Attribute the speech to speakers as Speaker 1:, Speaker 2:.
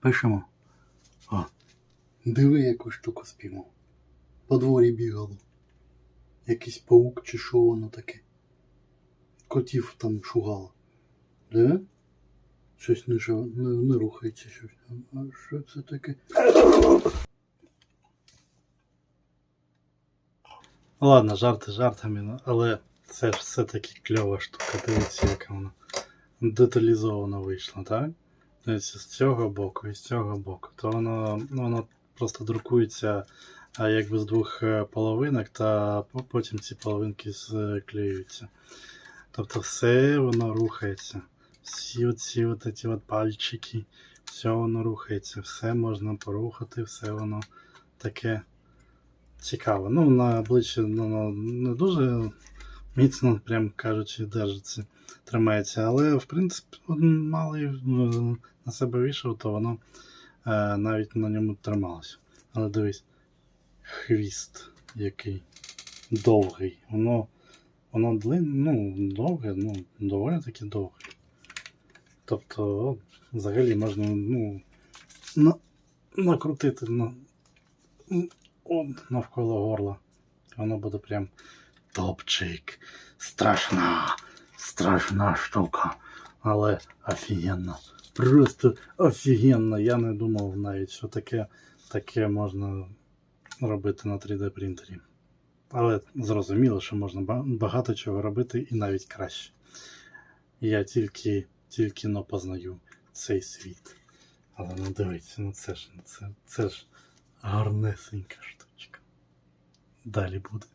Speaker 1: Пишемо. О, диви, яку штуку спіймав. По дворі бігало. Якийсь паук чи що воно таке. Котів там шугало. Де? Щось не, жа- не, не рухається щось. А що це таке? Ладно, жарти жартами, ну, але це ж все-таки кльова штука. Дивіться, яка вона деталізовано вийшла, так? З цього боку і з цього боку. То воно, ну, воно просто друкується якби з двох е, половинок, та потім ці половинки склеюються. Тобто все воно рухається. Всі оці от ці от пальчики, все воно рухається, все можна порухати, все воно таке цікаве. Ну, на обличчі ну, ну, не дуже міцно, прям кажучи, держиться, тримається. Але, в принципі, малий е, на себе вийшов, то воно е, навіть на ньому трималося. Але дивись, хвіст який довгий. Воно, воно длин, ну, довге, ну, доволі таки довге. Тобто, взагалі можна ну, на, накрутити на, навколо горла. Воно буде прям топчик. Страшна, страшна штука. Але офігенно. Просто офігенно. Я не думав навіть, що таке, таке можна робити на 3D принтері. Але зрозуміло, що можна багато чого робити і навіть краще. Я тільки, тільки но познаю цей світ. Але ну дивіться, ну це ж, це, це ж гарнесенька штучка. Далі буде.